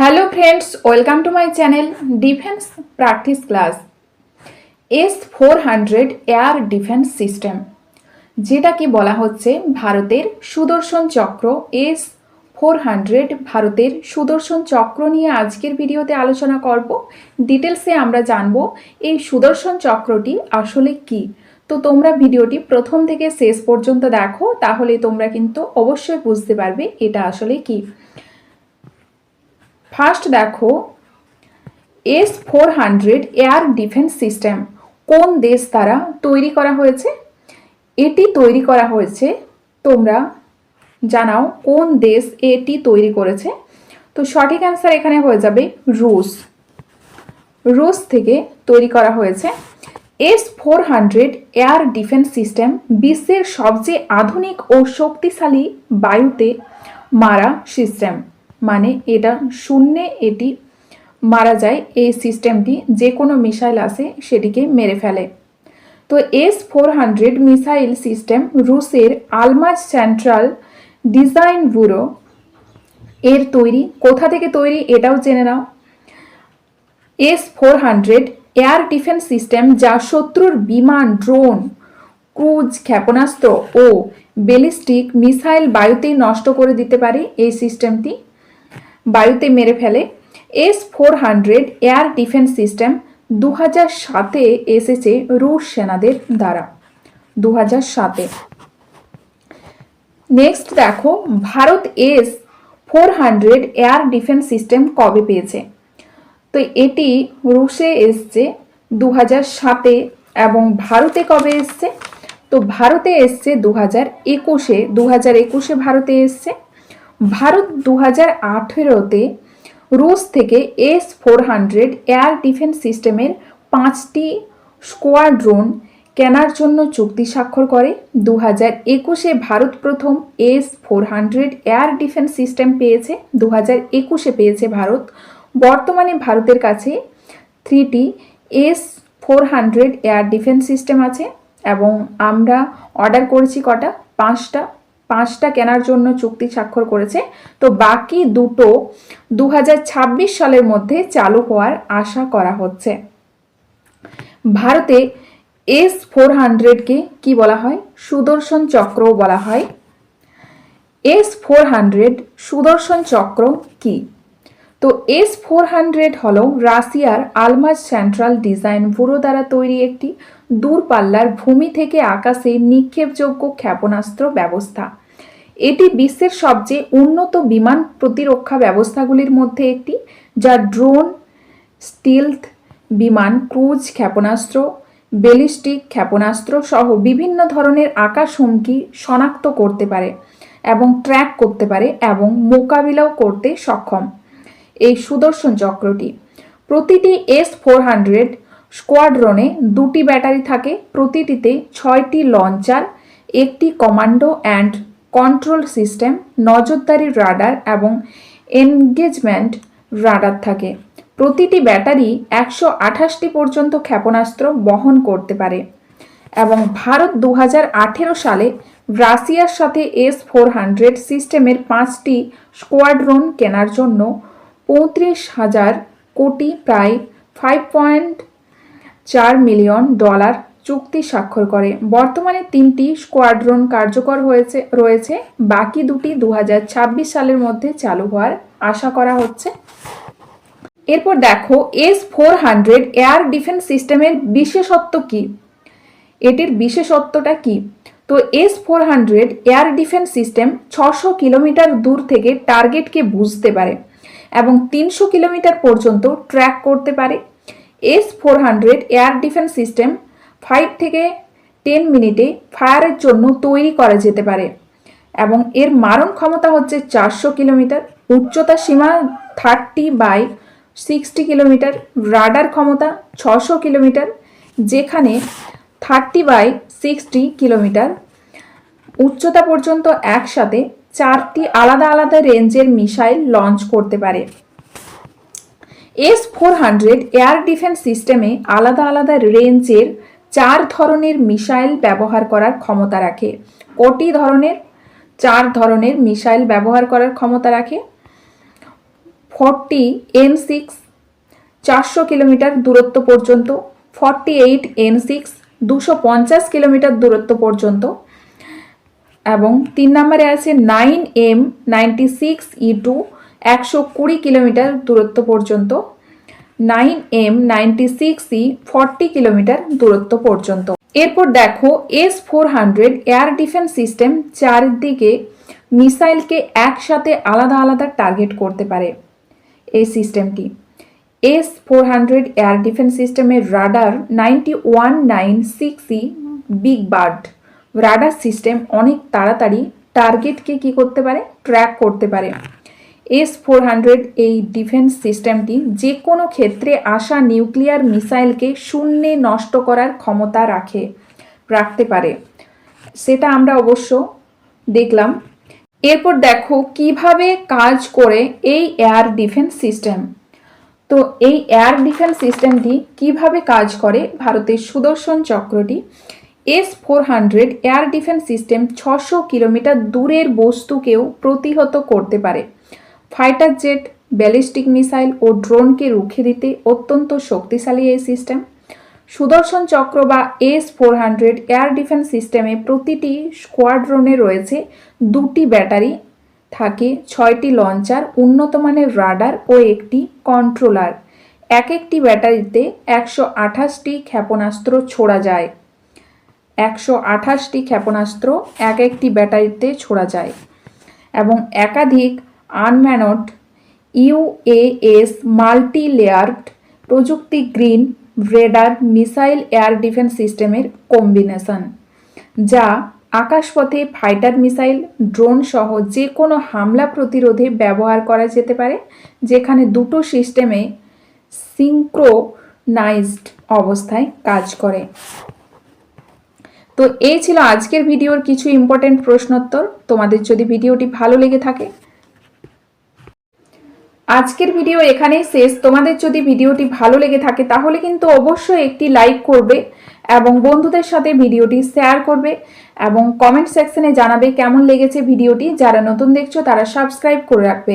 Hello friends welcome to my channel defence practice class S four hundred air defence system যেটাকে বলা হচ্ছে, ভারতের সুদর্শন চক্র এস ফোর হান্ড্রেড ভারতের সুদর্শন চক্র নিয়ে আজকের ভিডিওতে আলোচনা করব। ডিটেলসে আমরা জানব এই সুদর্শন চক্রটি আসলে কি। তো তোমরা ভিডিওটি প্রথম থেকে শেষ পর্যন্ত দেখো, তাহলে তোমরা কিন্তু অবশ্যই বুঝতে পারবে এটা আসলে কি। ফার্স্ট দেখো S four hundred air defence system কোন দেশ দ্বারা তৈরি করা হয়েছে? এটি তৈরি করা হয়েছে, তোমরা জানাও কোন দেশ এটি তৈরি করেছে? তো সঠিক অ্যান্সার এখানে হয়ে যাবে রুশ। রুশ থেকে তৈরি করা হয়েছে। S four hundred air defence system বিশ্বের সবচেয়ে আধুনিক ও শক্তিশালী বায়ুতে মারা সিস্টেম মানে এটা শূন্যে এটি মারা যায়, এই সিস্টেমটি যে কোনো মিসাইল আসে সেটিকে মেরে ফেলে। তো S four hundred missile system রুশের Almaz central design bureau এর তৈরি। কোথা থেকে তৈরি এটাও জেনে নাও। S four hundred air defence system যা শত্রুর বিমান ড্রোন ক্রুজ ক্ষেপণাস্ত্র ও বেলিস্টিক মিসাইল বায়ুতেই নষ্ট করে দিতে পারে, এই সিস্টেমটি বায়ুতে মেরে ফেলে। S four hundred air defence system দু হাজার সাতে এসেছে রুশ সেনাদের দ্বারা। দু হাজার সাতে। নেক্সট দেখো, Bharat S four hundred air defence system কবে পেয়েছে? তো এটি রুশে এসছে দু হাজার সাতে এবং ভারতে কবে এসছে? তো ভারতে এসছে দু হাজার একুশে। দু হাজার একুশে ভারতে এসছে। ভারত দু হাজার আঠেরোতে রুশ থেকে S four hundred air defence সিস্টেমের পাঁচটি স্কোয়াড্রোন কেনার জন্য চুক্তি স্বাক্ষর করে। দু হাজার একুশে ভারত প্রথম S four hundred air defence system পেয়েছে। দু হাজার একুশে পেয়েছে ভারত। বর্তমানে ভারতের কাছে thirty S four hundred air defence system আছে এবং আমরা অর্ডার করেছি কটা? পাঁচটা। পাঁচটা কেনার জন্য চুক্তি স্বাক্ষর করেছে। তো বাকি দুটো দু হাজার ছাব্বিশ সালের মধ্যে চালু হওয়ার আশা করা হচ্ছে। ভারতে এস ফোর হান্ড্রেডকে কি বলা হয়? সুদর্শন চক্রও বলা হয়। এস ফোর হান্ড্রেড সুদর্শন চক্র কি? তো এস ফোর হান্ড্রেড হল রাশিয়ার আলমাজ সেন্ট্রাল ডিজাইন ব্যুরো দ্বারা তৈরি একটি দূরপাল্লার ভূমি থেকে আকাশে নিক্ষেপযোগ্য ক্ষেপণাস্ত্র ব্যবস্থা। এটি বিশ্বের সবচেয়ে উন্নত বিমান প্রতিরক্ষা ব্যবস্থাগুলির মধ্যে একটি, যা ড্রোন, স্টিলথ বিমান, ক্রুজ, ক্ষেপণাস্ত্র বেলিস্টিক ক্ষেপণাস্ত্র সহ বিভিন্ন ধরনের আকাশ হুমকি শনাক্ত করতে পারে এবং ট্র্যাক করতে পারে এবং মোকাবিলাও করতে সক্ষম। এই সুদর্শন চক্রটি, প্রতিটি এস ফোর হান্ড্রেড স্কোয়াড্রনে দুটি ব্যাটারি থাকে, প্রতিটিতে ছয়টি লঞ্চার, একটি কমান্ডো অ্যান্ড কন্ট্রোল সিস্টেম নজরদারি রাডার এবং এনগেজমেন্ট রাডার থাকে। প্রতিটি ব্যাটারি একশো আঠাশটি পর্যন্ত ক্ষেপণাস্ত্র বহন করতে পারে এবং ভারত দু হাজার আঠেরো সালে রাশিয়ার সাথে এস ফোর হান্ড্রেড সিস্টেমের পাঁচটি স্কোয়াড্রন কেনার জন্য পঁয়ত্রিশ হাজার কোটি, প্রায় ফাইভ পয়েন্ট চার মিলিয়ন ডলার চুক্তি স্বাক্ষর করে। বর্তমানে তিনটি স্কোয়াড্রন কার্যকর হয়েছে, রয়েছে। বাকি দুটি দু হাজার ছাব্বিশ সালের মধ্যে চালু হওয়ার আশা করা হচ্ছে। এরপর দেখো, S four hundred air defence সিস্টেমের বিশেষত্ব কি? এটির বিশেষত্বটা কি? তো S four hundred air defence system ছশো কিলোমিটার দূর থেকে টার্গেটকে বুঝতে পারে এবং তিনশো কিলোমিটার পর্যন্ত ট্র্যাক করতে পারে। S four hundred air defence system five থেকে টেন মিনিটে ফায়ারের জন্য তৈরি করা যেতে পারে এবং এর মারণ ক্ষমতা হচ্ছে চারশো কিলোমিটার, উচ্চতা সীমা thirty by sixty kilometre, radar ক্ষমতা ছশো কিলোমিটার, যেখানে থার্টি বাই সিক্সটি কিলোমিটার, উচ্চতা পর্যন্ত একসাথে চারটি আলাদা আলাদা রেঞ্জের মিসাইল লঞ্চ করতে পারে। S four hundred air defence সিস্টেমে আলাদা আলাদা রেঞ্জের চার ধরনের মিসাইল ব্যবহার করার ক্ষমতা রাখে। কটি ধরনের চার ধরনের মিসাইল ব্যবহার করার ক্ষমতা রাখে। ফর্টি এন সিক্স, চারশো কিলোমিটার দূরত্ব পর্যন্ত। ফর্টি এইট এন সিক্স, দুশো পঞ্চাশ কিলোমিটার দূরত্ব পর্যন্ত। এবং তিন নম্বরে আছে nine M ninety six E two, একশো কুড়ি কিলোমিটার দূরত্ব পর্যন্ত। Nine M ninety six E forty kilometre দূরত্ব পর্যন্ত। এরপর দেখো S four hundred air defence system চারিদিকে মিসাইলকে একসাথে আলাদা আলাদা টার্গেট করতে পারে এই সিস্টেমটি S four hundred air defence সিস্টেমের radar ninety one nine six E big bird radar system অনেক তাড়াতাড়ি টার্গেটকে কি করতে পারে? ট্র্যাক করতে পারে। এস ফোর হান্ড্রেড এই ডিফেন্স সিস্টেমটি যে কোনো ক্ষেত্রে আসা নিউক্লিয়ার মিসাইলকে শূন্যে নষ্ট করার ক্ষমতা রাখে, রাখতে পারে। সেটা আমরা অবশ্য দেখলাম। এরপর দেখো কীভাবে কাজ করে এই এয়ার ডিফেন্স সিস্টেম তো এই এয়ার ডিফেন্স সিস্টেমটি কীভাবে কাজ করে ভারতের সুদর্শন চক্রটি? S four hundred air defence system ছশো কিলোমিটার দূরের বস্তুকেও প্রতিহত করতে পারে। ফাইটার জেট, ব্যালিস্টিক মিসাইল ও ড্রোনকে রুখে দিতে অত্যন্ত শক্তিশালী এই সিস্টেম। সুদর্শন চক্র বা S four hundred air defence সিস্টেমে প্রতিটি স্কোয়াড্রনে রয়েছে দুটি ব্যাটারি, থাকে ছয়টি লঞ্চার, উন্নত মানের রাডার ও একটি কন্ট্রোলার। এক একটি ব্যাটারিতে একশো আঠাশটি ক্ষেপণাস্ত্র ছোড়া যায়। একশো আঠাশটি ক্ষেপণাস্ত্র এক একটি ব্যাটারিতে ছোড়া যায় এবং একাধিক আনম্যানড ইউএএস মাল্টি লেয়ার্ড প্রযুক্তি green radar missile air defence সিস্টেমের কম্বিনেশন, যা আকাশপথে ফাইটার মিসাইল, ড্রোন সহ যে কোনো হামলা প্রতিরোধে ব্যবহার করা যেতে পারে, যেখানে দুটো সিস্টেমে সিঙ্ক্রোনাইজড অবস্থায় কাজ করে। তো এই ছিল আজকের ভিডিওর কিছু ইম্পর্টেন্ট প্রশ্নোত্তর। তোমাদের যদি ভিডিওটি ভালো লেগে থাকে আজকের ভিডিও এখানেই শেষ। তোমাদের যদি ভিডিওটি ভালো লেগে থাকে, তাহলে কিন্তু অবশ্যই একটি লাইক করবে এবং বন্ধুদের সাথে ভিডিওটি শেয়ার করবে এবং কমেন্ট সেকশনে জানাবে কেমন লেগেছে ভিডিওটি। যারা নতুন দেখছ, তারা সাবস্ক্রাইব করে রাখবে।